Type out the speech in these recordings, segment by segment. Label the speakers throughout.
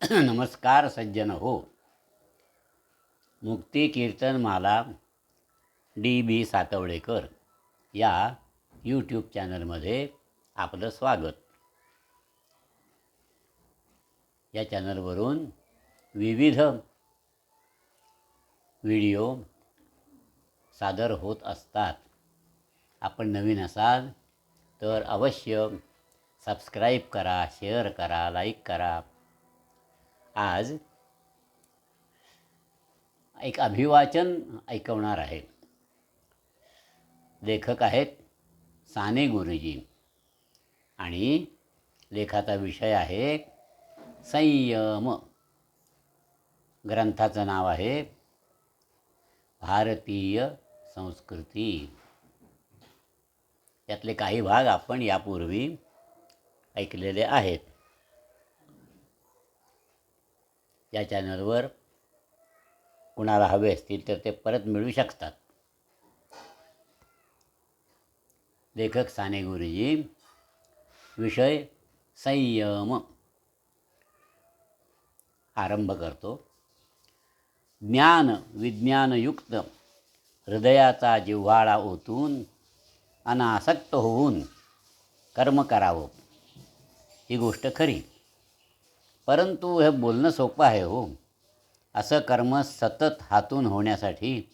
Speaker 1: नमस्कार सज्जन हो. मुक्ती कीर्तन माला डी बी सातवडेकर या यूट्यूब चॅनलमध्ये आपलं स्वागत. या चॅनलवरून विविध व्हिडिओ सादर होत असतात. आपण नवीन असाल तर अवश्य सबस्क्राईब करा शेअर करा लाईक करा. आज एक अभिवाचन ऐकवणार आहे लेखक आहेत साने गुरुजी. आणि लेखाचा विषय आहे संयम. ग्रंथाचं नाव आहे भारतीय संस्कृती. यातले काही भाग आपण यापूर्वी ऐकलेले आहेत. या चॅनलवर कुणाला हवे असतील तर ते परत मिळू शकतात. लेखक साने गुरुजी विषय संयम. आरंभ करतो. ज्ञान विज्ञानयुक्त हृदयाचा जिव्हाळा ओतून अनासक्त होऊन कर्म करावं. ही गोष्ट खरी. परंतु हे बोलणं सोपं आहे हो. असं कर्म सतत हातून होण्यासाठी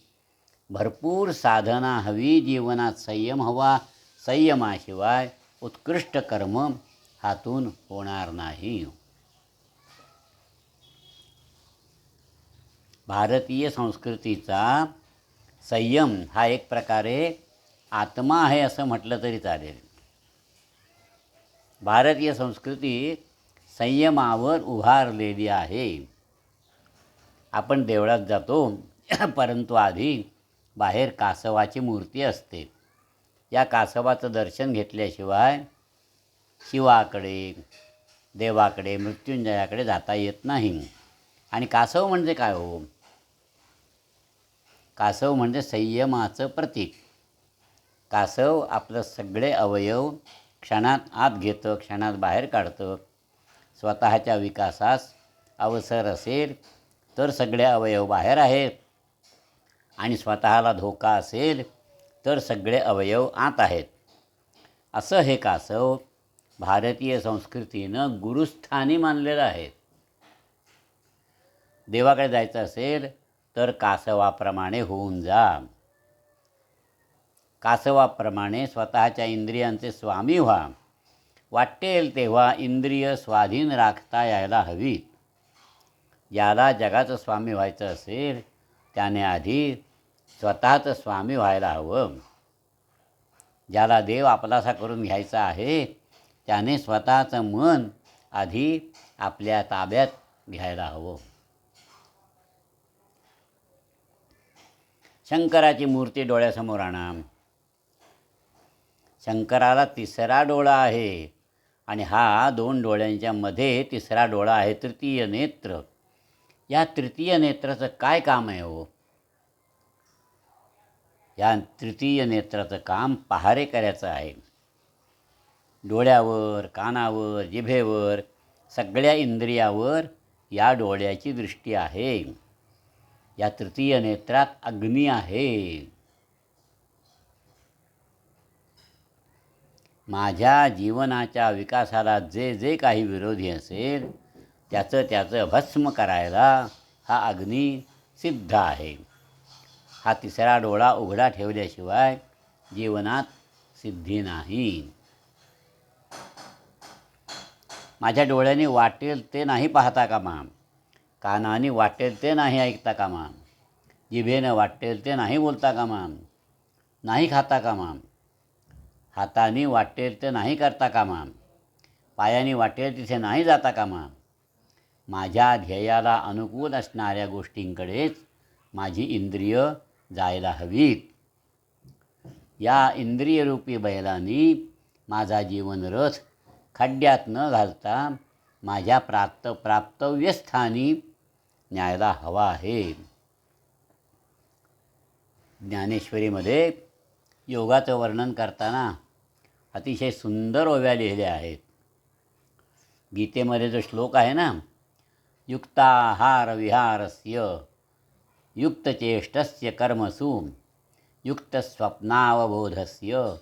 Speaker 1: भरपूर साधना हवी जीवनात संयम हवा संयमाशिवाय उत्कृष्ट कर्म हातून होणार नाही. भारतीय संस्कृतीचा संयम हा एक प्रकारे आत्मा आहे असं म्हटलं तरी चालेल. भारतीय संस्कृतीत संयमावर उभारलेली आहे. आपण देवळात जातो परंतु आधी बाहेर कासवाची मूर्ती असते. या कासवाचं दर्शन घेतल्याशिवाय शिवाकडे देवाकडे मृत्युंजयाकडे जाता येत नाही. आणि कासव म्हणजे काय हो? कासव म्हणजे संयमाचं प्रतीक. कासव आपलं सगळे अवयव क्षणात आत घेतं क्षणात बाहेर काढतं. स्वतःच्या विकासास अवसर असेल तर सगळे अवयव बाहेर आहेत. आणि स्वतःला धोका असेल तर सगळे अवयव आत आहेत. असं हे कासव भारतीय संस्कृतीनं गुरुस्थानी मानलेलं आहे. देवाकडे जायचं असेल तर कासवाप्रमाणे होऊन जा. कासवाप्रमाणे स्वतःच्या इंद्रियांचे स्वामी व्हा. वाटेल तेव्हा इंद्रिय स्वाधीन राखता यायला हवीत ज्याला जगाचं स्वामी व्हायचं असेल त्याने आधी स्वतःचं स्वामी व्हायला हवं. ज्याला देव आपलासा करून घ्यायचा आहे त्याने स्वतःचं मन आधी आपल्या ताब्यात घ्यायला हवं. शंकराची मूर्ती डोळ्यासमोर आणा. शंकराला तिसरा डोळा आहे. आणि हा दोन डोळ्यांच्या मध्ये तिसरा डोळा आहे तृतीय नेत्र. या तृतीय नेत्राचं काय काम आहे हो? या तृतीय नेत्राचं काम पहारे करायचं आहे. डोळ्यावर कानावर जिभेवर सगळ्या इंद्रियावर या डोळ्याची दृष्टी आहे. या तृतीय नेत्रात अग्नी आहे. माझ्या जीवनाच्या विकासाला जे जे काही विरोधी असेल त्याचं त्याचं भस्म करायला हा अग्नी सिद्ध आहे. हा तिसरा डोळा उघडा ठेवल्याशिवाय जीवनात सिद्धी नाही. माझ्या डोळ्याने वाटेल ते नाही पाहता कामा. कानाने वाटेल ते नाही ऐकता कामा. जिभेनं वाटेल ते नाही बोलता कामा. नाही खाता कामा. हाताने वाटेल ते नाही करता कामा. पायाने वाटेल तिथे नाही जाता कामा. माझ्या ध्येयाला अनुकूल असणाऱ्या गोष्टींकडेच माझी इंद्रिय जायला हवीत. या इंद्रियरूपी बैलांनी माझा जीवनरथ खड्ड्यात न घालता माझ्या प्राप्त प्राप्तव्यस्थानी न्यायला हवा आहे. ज्ञानेश्वरीमध्ये योगाचं वर्णन करताना अतिशय सुंदर ओव्या लिहिल्या आहेत. गीतेमध्ये जो श्लोक आहे ना युक्ताहारविहारस्य युक्तचेष्टस्य कर्मसु युक्तस्वप्नावबोधस्य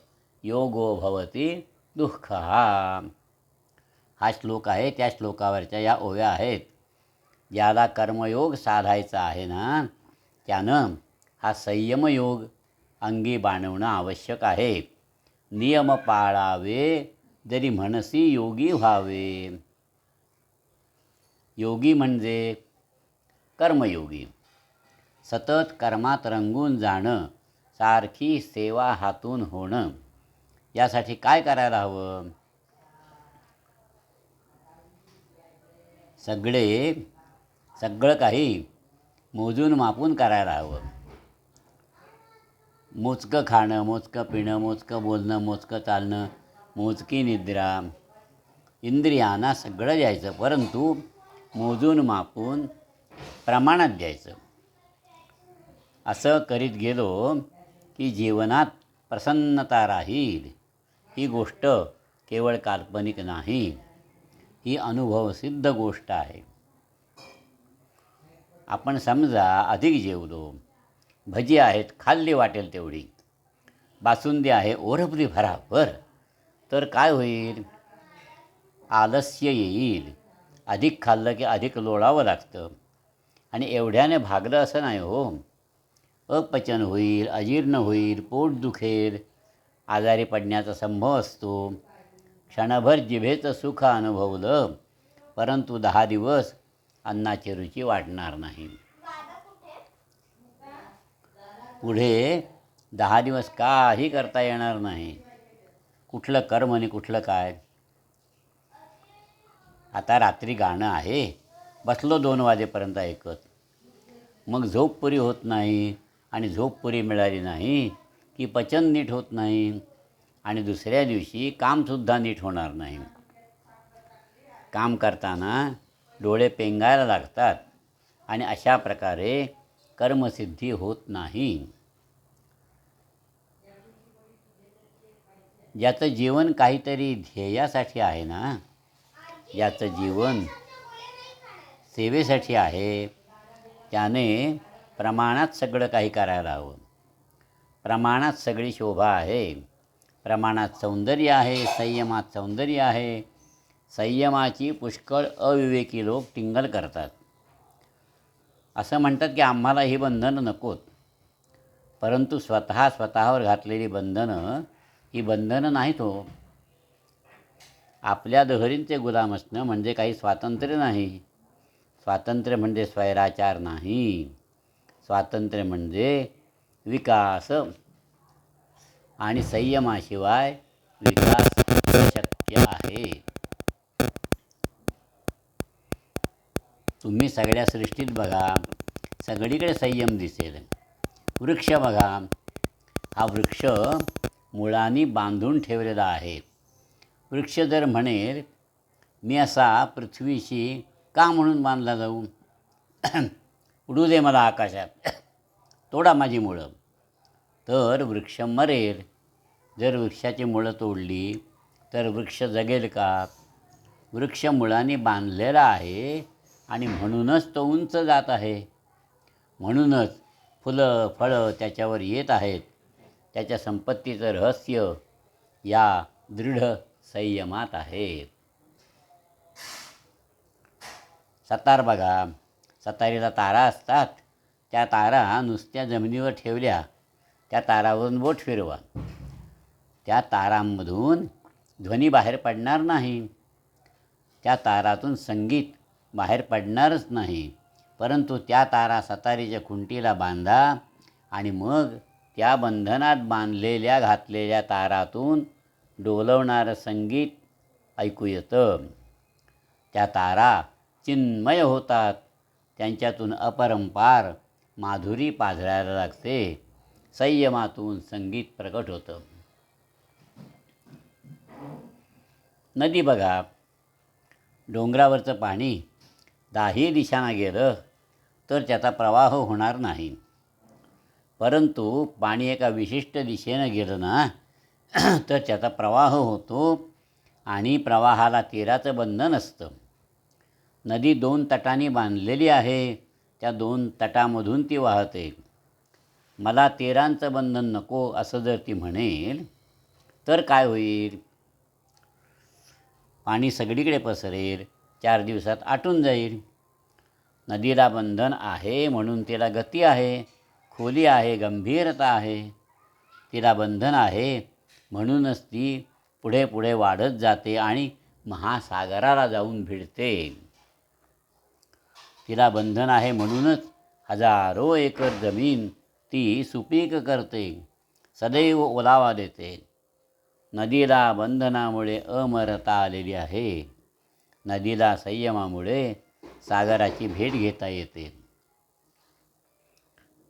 Speaker 1: योगो भवती दुःख. हा श्लोक आहे त्या श्लोकावरच्या या ओव्या आहेत. ज्याला कर्मयोग साधायचा आहे ना त्यानं हा संयमयोग अंगी बाणवणं आवश्यक आहे. नियम पाळावे जरी म्हणसी योगी व्हावे. योगी म्हणजे कर्मयोगी. सतत कर्मात रंगून जाणं सारखी सेवा हातून होणं. यासाठी काय करायला हवं? सगळे सगळं काही मोजून मापून करायला हवं. मोजकं खाणं मोजकं पिणं मोजकं बोलणं मोजकं चालणं मोजकी निद्रा इंद्रियांना सगळं द्यायचं. परंतु मोजून मापून प्रमाणात द्यायचं. असं करीत गेलो की जीवनात प्रसन्नता राहील. ही गोष्ट केवळ काल्पनिक नाही ही अनुभवसिद्ध गोष्ट आहे. आपण समजा अधिक जेवलो भजी आहेत खाल्ली वाटेल तेवढी. बासुंदी आहे ओरपली भराभर तर काय होईल? आलस्य येईल. अधिक खाल्लं की अधिक लोळावं लागतं. आणि एवढ्याने भागलं असं नाही हो. अपचन होईल अजीर्ण होईल पोट दुखेल आजारी पडण्याचा संभव असतो. क्षणभर जिभेचं सुख अनुभवलं परंतु दहा दिवस अन्नाची रुची वाढणार नाही. पुढे दहा दिवस काही करता येणार नाही. कुठलं कर्म आणि कुठलं काय? आता रात्री गाणं आहे. बसलो दोन वाजेपर्यंत ऐकत. मग झोप पुरी होत नाही आणि झोप पुरी मिळाली नाही की पचन नीट होत नाही आणि दुसऱ्या दिवशी कामसुद्धा नीट होणार नाही. काम करताना डोळे पेंगायला लागतात आणि अशा प्रकारे कर्मसिद्धी होत नाही. ज्याचं जीवन काहीतरी ध्येयासाठी आहे ना ज्याचं जीवन सेवेसाठी आहे त्याने प्रमाणात सगळं काही करायला हवं. प्रमाणात सगळी शोभा आहे प्रमाणात सौंदर्य आहे संयमात सौंदर्य आहे संयमाची पुष्कळ अविवेकी लोक टिंगल करतात. असं म्हणतात की आम्हाला ही बंधनं नकोत परंतु स्वतः स्वतःवर घातलेली बंधनं ही बंधनं नाहीत हो. आपल्या दहरींचे गुलाम असणं म्हणजे काही स्वातंत्र्य नाही. स्वातंत्र्य म्हणजे स्वैराचार नाही. स्वातंत्र्य म्हणजे विकास. आणि संयमाशिवाय विकास शक्य आहे. तुम्ही सगळ्या सृष्टीत बघा सगळीकडे संयम दिसेल. वृक्ष बघा. हा वृक्ष मुळांनी बांधून ठेवलेला आहे. वृक्ष जर म्हणेल मी असा पृथ्वीशी का म्हणून बांधला जाऊ? उडू दे मला आकाशात. तोडा माझी मुळं. तर वृक्ष मरेल. जर वृक्षाची मुळं तोडली तर वृक्ष जगेल का? वृक्ष मुळांनी बांधलेला आहे आणि म्हणूनच तो उंच जात आहे. म्हणूनच फुलं फळं त्याच्यावर येत आहेत. त्याच्या संपत्तीचं रहस्य या दृढ संयमात आहे. सतार बघा. सतारीला तारा असतात. त्या तारा नुसत्या जमिनीवर ठेवल्या. त्या तारावरून बोट फिरवा. त्या तारांमधून ध्वनी बाहेर पडणार नाही. त्या तारातून संगीत बाहेर पडणारच नाही. परंतु त्या तारा सतारीच्या खुंटीला बांधा आणि मग त्या बंधनात बांधलेल्या घातलेल्या तारातून डोलवणारं संगीत ऐकू येतं. त्या तारा चिन्मय होतात. त्यांच्यातून अपरंपार माधुरी पाझरायला लागते. संयमातून संगीत प्रकट होतं. नदी बघा. डोंगरावरचं पाणी दाही दिशांना गेलं तर त्याचा प्रवाह होणार नाही. परंतु पाणी एका विशिष्ट दिशेनं गेलं ना तर त्याचा प्रवाह होतो आणि प्रवाहाला तीराचं बंधन असतं. नदी दोन तटांनी बांधलेली आहे त्या दोन तटामधून ती वाहते. मला तेरांचं बंधन नको असं जर ती म्हणेल तर काय होईल? पाणी सगळीकडे पसरेल चार दिवसात आटून जाईल. नदीला बंधन आहे म्हणून तिला गती आहे. खोली आहे गंभीरता आहे तिला बंधन आहे. म्हणूनच ती पुढे पुढे वाढत जाते आणि महासागराला जाऊन भिडते. तिला बंधन आहे म्हणूनच हजारो एकर जमीन ती सुपीक करते सदैव ओलावा देते. नदीला बंधनामुळे अमरता आलेली आहे. नदीला संयमामुळे सागराची भेट घेता येते.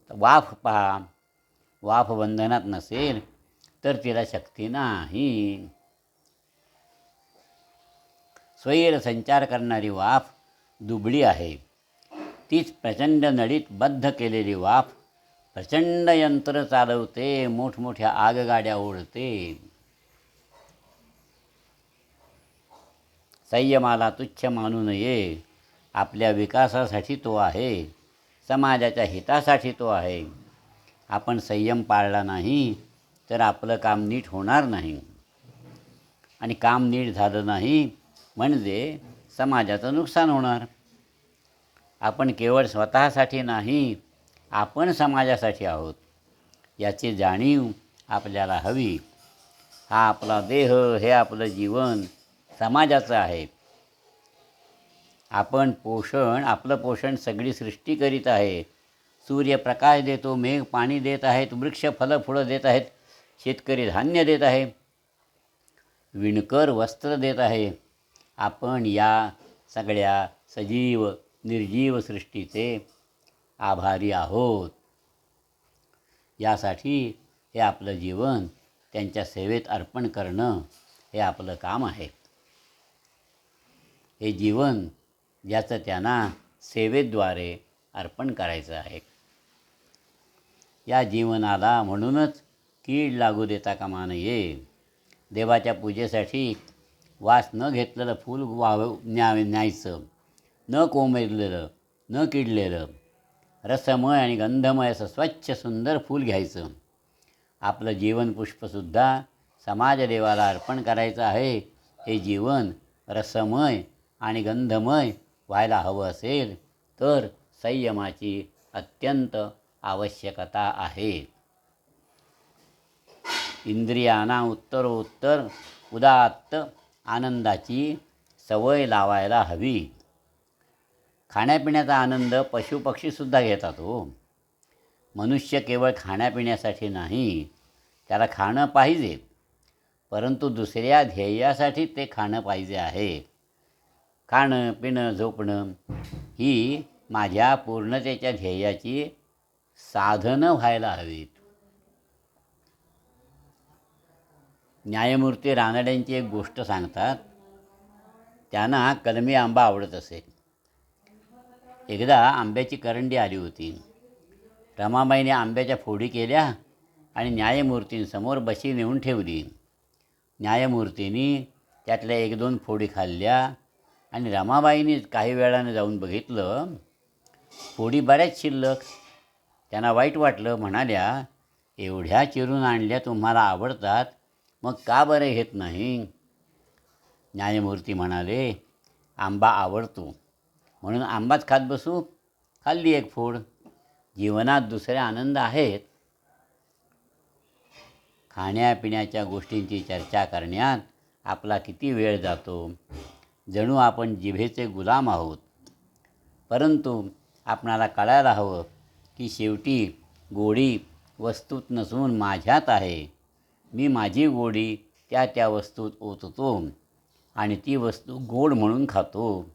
Speaker 1: वाफ पहा वाफ बंधनात नसेल तर तिला शक्ती नाही. स्वैर संचार करणारी वाफ दुबळी आहे. तीच प्रचंड नळीत बद्ध केलेली वाफ प्रचंड यंत्र चालवते मोठमोठ्या आगगाड्या ओढते. संयमाला तुच्छ मानू नये आपल्या विकासासाठी तो आहे. समाजाच्या हितासाठी तो आहे. आपण संयम पाळला नाही तर आपलं काम नीट होणार नाही. आणि काम नीट झालं नाही म्हणजे समाजाचं नुकसान होणार. आपण केवळ स्वतःसाठी नाही आपण समाजासाठी आहोत. याची जाणीव आपल्याला हवी. हा आपला देह हे आपलं जीवन समाजाचं आहे. आपण पोषण आपलं पोषण सगळी सृष्टी करीत आहे. सूर्य प्रकाश देतो मेघ पाणी देत आहेत वृक्ष फलं फुलं देत आहेत शेतकरी धान्य देत आहे विणकर वस्त्र देत आहे. आपण या सगळ्या सजीव निर्जीव सृष्टीचे आभारी आहोत. यासाठी हे आपलं जीवन त्यांच्या सेवेत अर्पण करणं हे आपलं काम आहे. हे जीवन ज्याचं त्यांना सेवेद्वारे अर्पण करायचं आहे. या जीवनाला म्हणूनच कीड लागू देता कामा नये. देवाच्या पूजेसाठी वास न घेतलेलं फूल वाव न्या न्यायचं. न कोमेरलेलं न किडलेलं. रसमय आणि गंधमय असं स्वच्छ सुंदर फूल घ्यायचं. आपलं जीवनपुष्पसुद्धा समाजदेवाला अर्पण करायचं आहे. हे जीवन रसमय आणि गंधमय व्हायला हवं असेल तर संयमाची अत्यंत आवश्यकता आहे. इंद्रियांना उत्तरोत्तर उदात्त आनंदाची सवय लावायला हवी. खाण्यापिण्याचा आनंद पशुपक्षीसुद्धा घेतात हो. मनुष्य केवळ खाण्यापिण्यासाठी नाही त्याला खाणं पाहिजे परंतु दुसऱ्या ध्येयासाठी ते खाणं पाहिजे आहे. खाणं पिणं झोपणं ही माझ्या पूर्णतेच्या ध्येयाची साधनं व्हायला हवीत. न्यायमूर्ती रानड्यांची एक गोष्ट सांगतात. त्यांना कलमी आंबा आवडत असे. एकदा आंब्याची करंडी आली होती. रमाबाईने आंब्याच्या फोडी केल्या आणि न्यायमूर्तींसमोर बशी नेऊन ठेवली. न्यायमूर्तींनी त्यातल्या एक दोन फोडी खाल्ल्या. आणि रमाबाईंनी काही वेळानं जाऊन बघितलं फोडी बऱ्याच शिल्लक. त्यांना वाईट वाटलं म्हणाल्या एवढ्या चिरून आणल्या तुम्हाला आवडतात मग का बरं घेत नाही? न्यायमूर्ती म्हणाले आंबा आवडतो. म्हणून आंबाच खात बसू? खाल्ली एक फोड. जीवनात दुसरे आनंद आहेत. खाण्यापिण्याच्या गोष्टींची चर्चा करण्यात आपला किती वेळ जातो? जणू आपण जिभेचे गुलाम आहोत. परंतु आपणाला कळायला हवं की शेवटी गोडी वस्तूत नसून माझ्यात आहे. मी माझी गोडी त्या त्या वस्तूत ओततो आणि ती वस्तू गोड म्हणून खातो.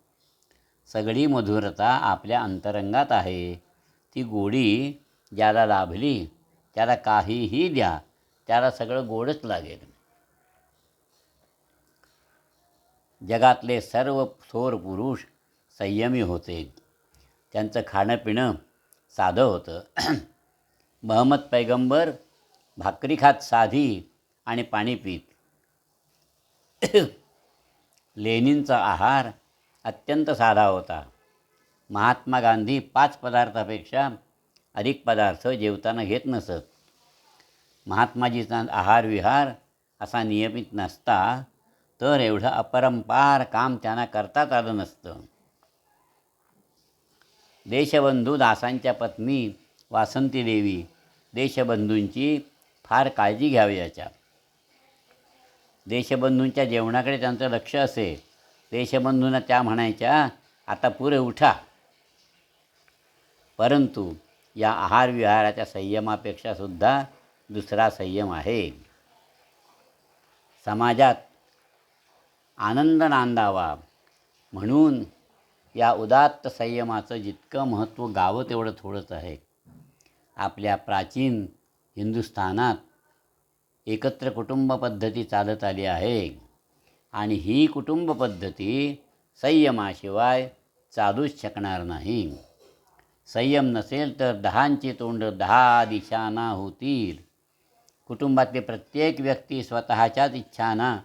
Speaker 1: सगळी मधुरता आपल्या अंतरंगात आहे. ती गोडी ज्याला लाभली त्याला काहीही द्या त्याला सगळं गोडच लागेल. जगातले सर्व थोर पुरुष संयमी होते. त्यांचं खाणं पिणं साधं होतं. महम्मद पैगंबर भाकरी खात साधी आणि पाणी पीत. लेणींचा आहार अत्यंत साधा होता. महात्मा गांधी पाच पदार्थापेक्षा अधिक पदार्थ जेवताना घेत नसत. महात्माजीचा आहार विहार असा नियमित नसता. तर एवढं अपरंपार काम त्यांना करताच आलं नसतं. देशबंधू दासांच्या पत्नी वासंती देवी देशबंधूंची फार काळजी घ्यावी याच्या. देशबंधूंच्या जेवणाकडे त्यांचं लक्ष असे. देशबंधूंना त्या म्हणायच्या आता पुरे उठा. परंतु या आहार विहाराच्या संयमापेक्षा सुद्धा दुसरा संयम आहे. समाजात आनंद नांदावा म्हणून या उदात्त संयमाचं जितकं महत्त्व गावं तेवढं थोडंच आहे. आपल्या प्राचीन हिंदुस्थानात एकत्र कुटुंब पद्धती चालत आली आहे आणि ही कुटुंब पद्धती संयमाशिवाय चालूच शकणार नाही. संयम नसेल तर दहांची तोंड दहा दिशांना होतील. कुटुंबातली प्रत्येक व्यक्ती स्वतःच्याच इच्छांना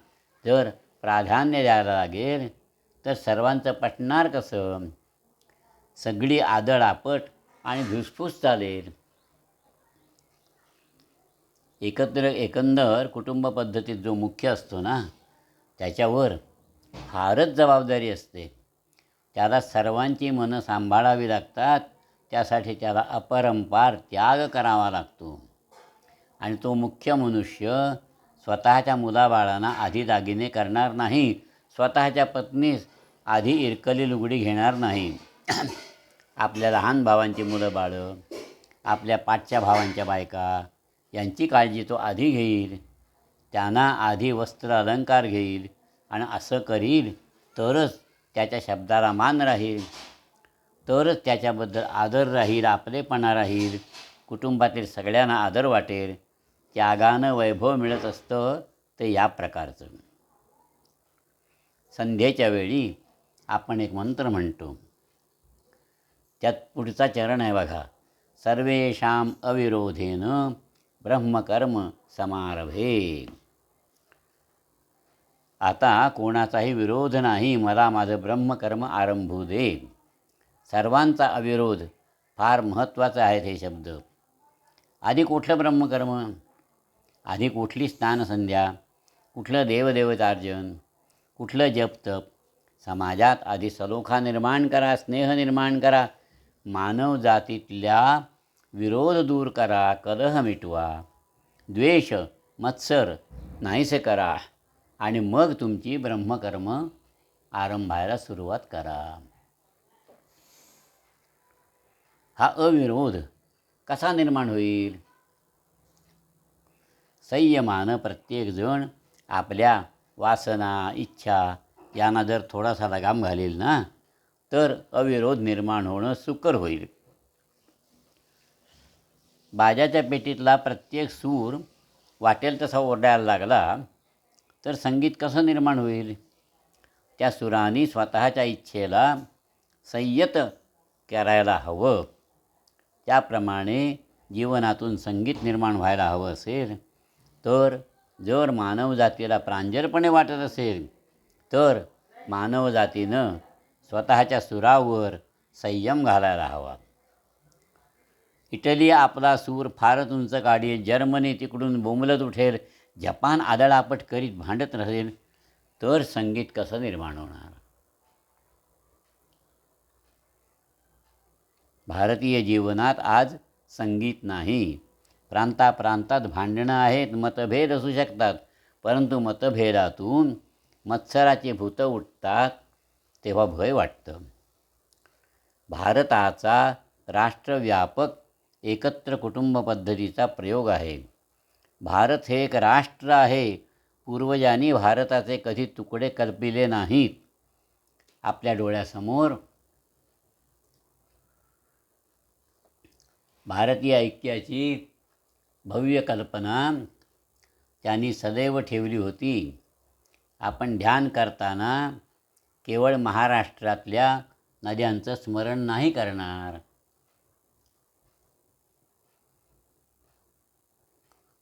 Speaker 1: जर प्राधान्य द्यायला लागेल. तर सर्वांचं पटणार कसं? सगळी आदळ आपट आणि धुसफूस चालेल. एकत्र एकंदर कुटुंब पद्धतीत जो मुख्य असतो ना त्याच्यावर फारच जबाबदारी असते. त्याला सर्वांची मनं सांभाळावी लागतात. त्यासाठी त्याला अपरंपार त्याग करावा लागतो. आणि तो मुख्य मनुष्य स्वतःच्या मुलाबाळांना आधी दागिने करणार नाही. स्वतःच्या पत्नीस आधी इरकली लुगडी घेणार नाही. आपल्या लहान भावांची मुलं बाळं आपल्या पाठच्या भावांच्या बायका यांची काळजी तो आधी घेईल. त्यांना आधी वस्त्र अलंकार घेईल आणि असं करील तरच त्याच्या शब्दाला मान राहील. तरच त्याच्याबद्दल आदर राहील आपलेपणा राहील. कुटुंबातील सगळ्यांना आदर वाटेल. त्यागानं वैभव मिळत असतं ते या प्रकारचं. संध्येच्या वेळी आपण एक मंत्र म्हणतो. त्यात पुढचा चरण आहे बघा. सर्वेषाम अविरोधेन ब्रह्मकर्म समारभे. आता कोणाचाही विरोध नाही मला माझं ब्रह्मकर्म आरंभू दे. सर्वांचा अविरोध फार महत्त्वाचा आहेत हे शब्द. आधी कुठलं ब्रह्मकर्म? आधी कुठली स्नानसंध्या कुठलं देवदेवतार्जन कुठलं जपतप समाजात आधी सलोखा निर्माण करा स्नेह निर्माण करा मानव जातीतल्या विरोध दूर करा कलह मिटवा द्वेष मत्सर नाहीसे करा आणि मग तुमची ब्रह्मकर्म आरंभायला सुरुवात करा. हा अविरोध कसा निर्माण होईल? संयमानं प्रत्येकजण आपल्या वासना इच्छा यांना जर थोडासा लगाम घालेल ना तर अविरोध निर्माण होणं सुकर होईल. बाजाच्या पेटीतला प्रत्येक सूर वाटेल तसा ओरडायला लागला तर संगीत कसं निर्माण होईल? त्या सुरांनी स्वतःच्या इच्छेला संयत करायला हवं. त्याप्रमाणे जीवनातून संगीत निर्माण व्हायला हवं असेल. तर जर मानवजातीला प्रांजलपणे वाटत असेल तर मानवजातीनं स्वतःच्या सुरावर संयम घालायला हवा. इटली आपला सूर फारच उंच काढेल जर्मनी तिकडून बोंबलत उठेल जपान आदळापट करीत भांडत राहील तर संगीत कसं निर्माण होणार? भारतीय जीवनात आज संगीत नाही प्रांताप्रांतात भांडणं आहेत मतभेद असू शकतात. परंतु मतभेदातून मत्सराची भूतं उठतात तेव्हा भय वाटतं. भारताचा राष्ट्रव्यापक एकत्र कुटुंब पद्धतीचा प्रयोग आहे. भारत हे एक राष्ट्र आहे. पूर्वजांनी भारताचे कधी तुकडे कल्पिले नाहीत. आपल्या डोळ्यासमोर भारतीय ऐक्याची भव्य कल्पना त्यांनी सदैव ठेवली होती. आपण ध्यान करताना केवळ महाराष्ट्रातल्या नद्यांचं स्मरण नाही करणार.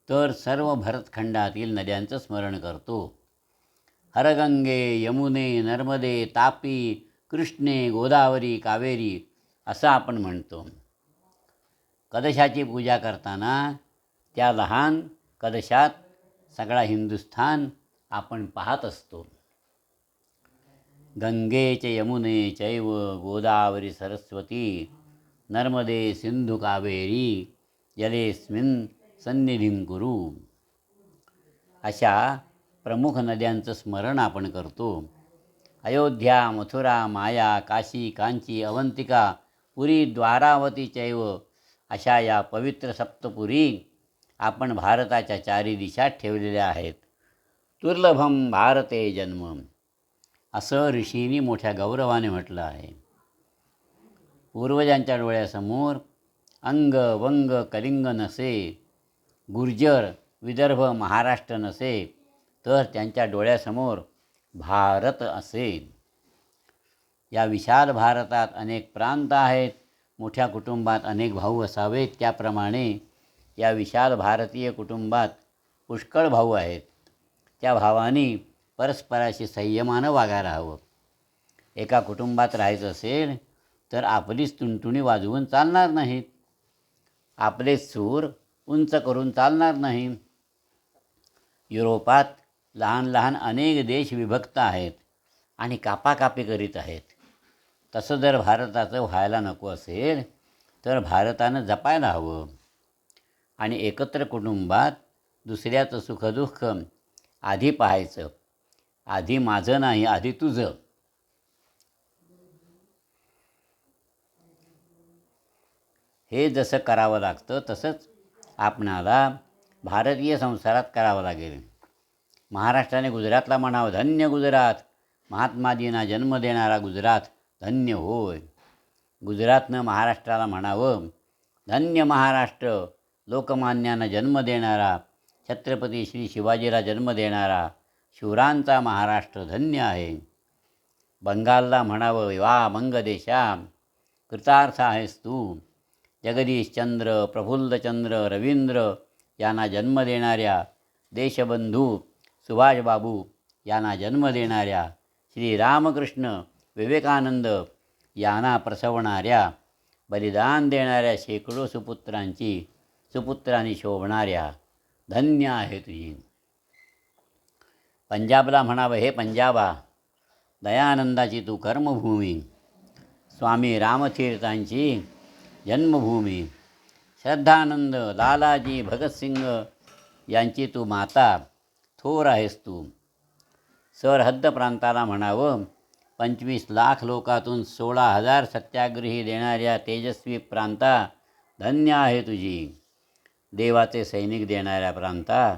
Speaker 1: तर सर्व भरतखंडातील नद्यांचं स्मरण करतो. हरगंगे यमुने नर्मदे तापी कृष्णे गोदावरी कावेरी असं आपण म्हणतो. कलशाची पूजा करताना त्या लहान कलशात सगळा हिंदुस्थान आपण पाहत असतो. गंगे च यमुने चैव गोदावरी सरस्वती नर्मदे सिंधू कावेरी जलेस्मिन सन्निधिं गुरु अशा प्रमुख नद्यांचं स्मरण आपण करतो. अयोध्या मथुरा माया काशी कांची अवंतिका पुरी द्वारावती चैव अशा या पवित्र सप्तपुरी आपण भारताच्या चारी दिशात ठेवलेल्या आहेत. दुर्लभम भारते जन्म असं ऋषींनी मोठ्या गौरवाने म्हटलं आहे. पूर्वजांच्या डोळ्यासमोर अंग वंग कलिंग नसे गुर्जर विदर्भ महाराष्ट्र नसे तर त्यांच्या डोळ्यासमोर भारत असेल या विशाल भारतात अनेक प्रांत आहेत. मोठ्या कुटुंबात अनेक भाऊ असावेत. त्याप्रमाणे या विशाल भारतीय कुटुंबात पुष्कळ भाऊ आहेत. त्या भावानी परस्पराशी संयमानं वागायला हवं. एका कुटुंबात राहायचं असेल तर आपलीच तुणतुणी वाजवून चालणार नाहीत. आपलेच सूर उंच करून चालणार नाही. युरोपात लहान लहान अनेक देश विभक्त आहेत आणि कापाकापी करीत आहेत. तसं जर भारताचं व्हायला नको असेल तर भारतानं जपायला हवं. आणि एकत्र कुटुंबात दुसऱ्याचं सुखदुःख आधी पाहायचं. आधी माझं नाही आधी तुझं. हे जसं करावं लागतं तसंच आपणाला भारतीय संसारात करावं लागेल. महाराष्ट्राने गुजरातला म्हणावं धन्य गुजरात. महात्माजींना जन्म देणारा गुजरात धन्य होय. गुजरातनं महाराष्ट्राला म्हणावं धन्य महाराष्ट्र. लोकमान्यांना जन्म देणारा छत्रपती श्री शिवाजीला जन्म देणारा शिवरांचा महाराष्ट्र धन्य आहे. बंगालला म्हणावं वा मंगदेशा कृतार्थ आहेस तू जगदीशचंद्र प्रफुल्लचंद्र रवींद्र यांना जन्म देणाऱ्या देशबंधू सुभाषबाबू यांना जन्म देणाऱ्या श्री रामकृष्ण विवेकानंद यांना प्रसवणाऱ्या बलिदान देणाऱ्या शेकडो सुपुत्रांची सुपुत्रांनी शोभणाऱ्या धन्य आहे तुझी पंजाबला म्हणावं हे पंजाबा दयानंदाची तू कर्मभूमी. स्वामी रामतीर्थांची जन्मभूमी. श्रद्धानंद लालाजी भगतसिंग यांची तू माता थोर आहेस तू. सरहद्द प्रांताला म्हणावं पंचवीस लाख लोकातून सोळा हजार सत्याग्रही देणाऱ्या तेजस्वी प्रांता धन्य आहे तुझी. देवाचे सैनिक देणाऱ्या प्रांता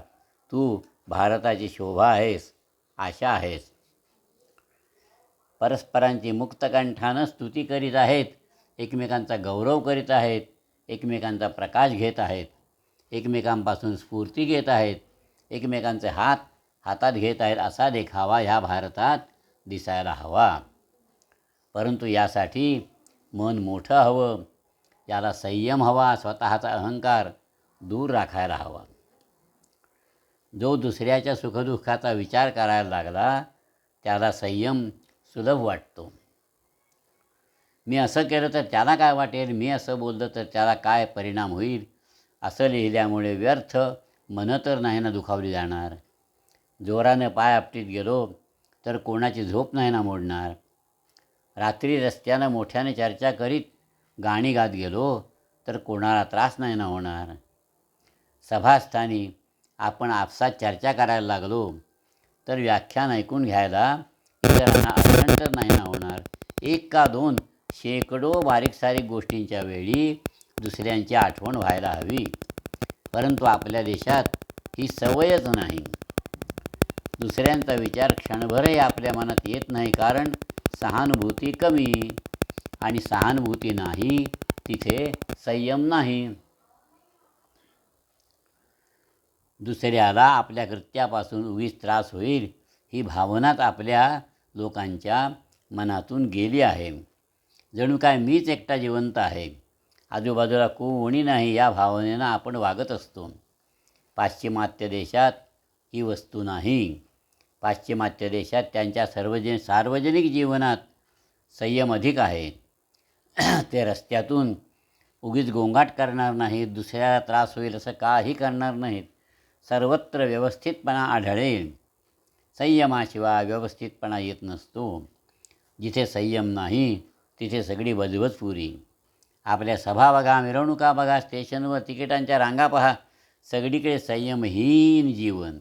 Speaker 1: तू भारताची शोभा आहेस आशा आहेस. परस्परांची मुक्तकंठानं स्तुती करीत आहेत एकमेकांचा गौरव करीत आहेत एकमेकांचा प्रकाश घेत आहेत एकमेकांपासून स्फूर्ती घेत आहेत एकमेकांचे हात हातात घेत आहेत असा देखावा ह्या भारतात दिसायला हवा. परंतु यासाठी मन मोठं हवं याला संयम हवा स्वतःचा अहंकार दूर राखायला हवा. जो दुसऱ्याच्या सुखदुःखाचा विचार करायला लागला त्याला संयम सुलभ वाटतो. मी असं केलं तर त्याला काय वाटेल? मी असं बोललं तर त्याला काय परिणाम होईल? असं लिहिल्यामुळे व्यर्थ मन तर नाही ना दुखावली जाणार. जोरानं पाय आपटीत गेलो तर कोणाची झोप नाही ना मोडणार. रात्री रस्त्यानं मोठ्याने चर्चा करीत गाणी गात गेलो तर कोणाला त्रास नाही ना होणार. सभास्थानी आपण आपसात चर्चा करायला लागलो तर व्याख्यान ऐकून घ्यायला इतरांना अडचण नाही ना होणार. एक का दोन शेकडो बारीक सारीक गोष्टींच्या वेळी दुसऱ्यांची आठवण व्हायला हवी. परंतु आपल्या देशात ही सवयच नाही. दुसऱ्यांचा विचार क्षणभरही आपल्या मनात येत नाही कारण सहानुभूती कमी आणि सहानुभूती नाही तिथे संयम नाही. दुसऱ्याला आपल्या कृत्यापासून उगीच त्रास होईल ही भावनाच आपल्या लोकांच्या मनातून गेली आहे. जणू काय मीच एकटा जिवंत आहे. आजूबाजूला कोणी नाही या भावनेनं आपण वागत असतो. पाश्चिमात्य देशात ही वस्तू नाही. पाश्चिमात्य देशात त्यांच्या सर्वजन सार्वजनिक जीवनात संयम अधिक आहे. ते रस्त्यातून उगीच गोंगाट करणार नाहीत दुसऱ्याला त्रास होईल असं काही करणार नाहीत. सर्वत्र व्यवस्थितपणा आढळेल. संयमाशिवाय व्यवस्थितपणा येत नसतो. जिथे संयम नाही तिथे सगळी वजवज पुरी आपल्या सभा बघा मिरवणुका बघा स्टेशनवर तिकिटांच्या रांगा पहा. सगळीकडे संयमहीन जीवन.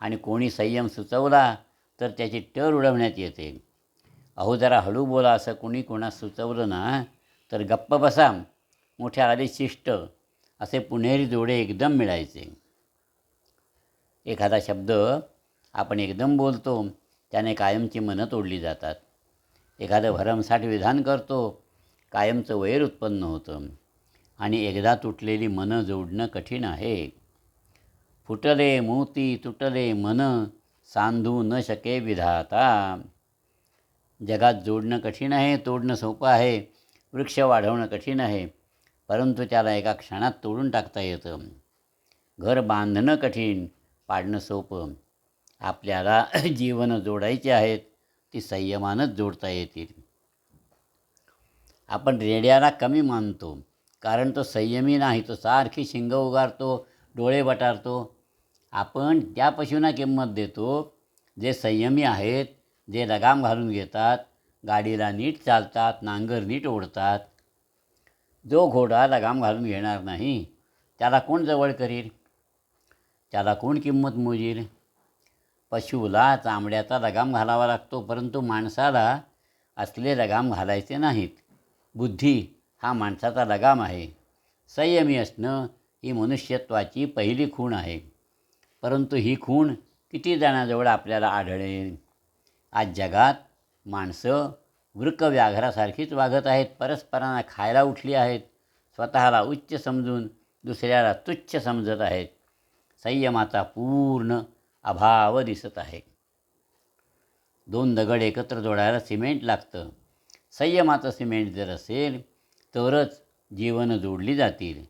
Speaker 1: आणि कोणी संयम सुचवला तर त्याची टर उडवण्यात येते. अहो जरा हळू बोला असं कोणी कोणास सुचवलं ना तर गप्प बसा. मोठ्या आले शिष्ट असे पुणेरी जोडे एकदम मिळायचे. एखादा शब्द आपण एकदम बोलतो त्याने कायमची मनं तोडली जातात. एखादं भरमसाठ विधान करतो कायमचं वैर उत्पन्न होतं. आणि एकदा तुटलेली मनं जोडणं कठीण आहे. फुटले मोती तुटले मन सांधू न शके विधाता. जगात जोडणं कठीण आहे तोडणं सोपं आहे वृक्ष वाढवणं कठीण आहे परंतु त्याला एका क्षणात तोडून टाकता येतं. घर बांधणं कठीण पाडणं सोपं. आपल्याला जीवनं जोडायची आहेत ती संयमानच जोडता येतील. आपण रेड्याला कमी मानतो कारण तो संयमी नाही तो सारखी शिंग उगारतो डोळे बटारतो. आपण त्या पशूंना किंमत देतो जे संयमी आहेत जे लगाम घालून घेतात गाडीला नीट चालतात नांगर नीट ओढतात. जो घोडा लगाम घालून घेणार नाही त्याला कोण जवळ करील? त्याला कोण किंमत मोजील? पशुला चामड्याचा लगाम घालावा लागतो परंतु माणसाला असले लगाम घालायचे नाहीत. बुद्धी हा माणसाचा लगाम आहे. संयमी असणं ही मनुष्यत्वाची पहिली खूण आहे. परंतु ही खूण किती जणांजवळ आपल्याला आढळेल? आज जगात माणसं वृक व्याघ्रासारखीच वागत आहेत परस्परांना खायला उठली आहेत स्वतःला उच्च समजून दुसऱ्याला तुच्छ समजत आहेत. संयमाचा पूर्ण अभाव दिसत आहे. दोन दगड एकत्र जोडायला सिमेंट लागतं. संयमाचं सिमेंट जर असेल तरच जीवनं जोडली जातील.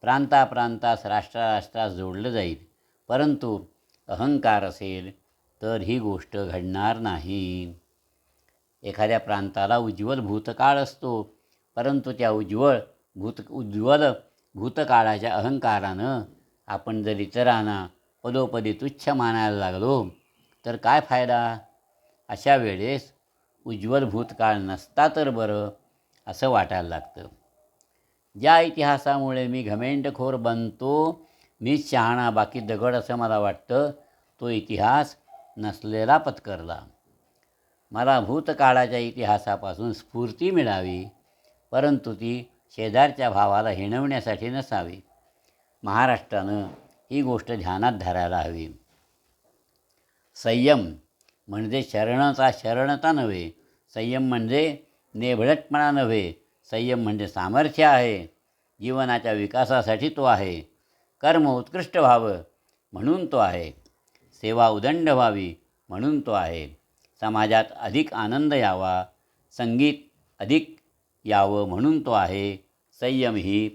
Speaker 1: प्रांताप्रांतास राष्ट्राराष्ट्रास जोडलं जाईल. परंतु अहंकार असेल तर ही गोष्ट घडणार नाही. एखाद्या प्रांताला उज्ज्वल भूतकाळ असतो परंतु त्या उज्ज्वल भूत उज्ज्वल भूतकाळाच्या अहंकारानं आपण जर इतरांना पदोपदी तुच्छ मानायला लागलो तर काय फायदा? अशा वेळेस उज्ज्वल भूतकाळ नसता तर बरं असं वाटायला लागतं. ज्या इतिहासामुळे मी घमेंडखोर बनतो मीच शहाणा बाकी दगड असं मला वाटतं तो इतिहास नसलेला पत्करला. मला भूतकाळाच्या इतिहासापासून स्फूर्ती मिळावी परंतु ती शेजारच्या भावाला हिणवण्यासाठी नसावी. महाराष्ट्रानं ही गोष्ट ध्यानात धरायला हवी. संयम म्हणजे शरणता शरणता नव्हे. संयम म्हणजे नेभळटपणा नव्हे. संयम म्हणजे सामर्थ्य आहे. जीवनाच्या विकासासाठी तो आहे. कर्म उत्कृष्ट व्हावं म्हणून तो आहे. सेवा उदंड व्हावी म्हणून तो आहे. समाजात अधिक आनंद यावा. संगीत अधिक यावं म्हणून तो आहे. संयम ही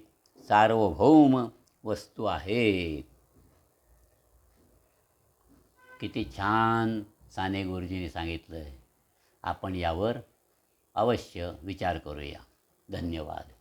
Speaker 1: सार्वभौम वस्तू आहेत. किती छान साने गुरुजींनी सांगितलं आहे आपण यावर अवश्य विचार करूया. धन्यवाद.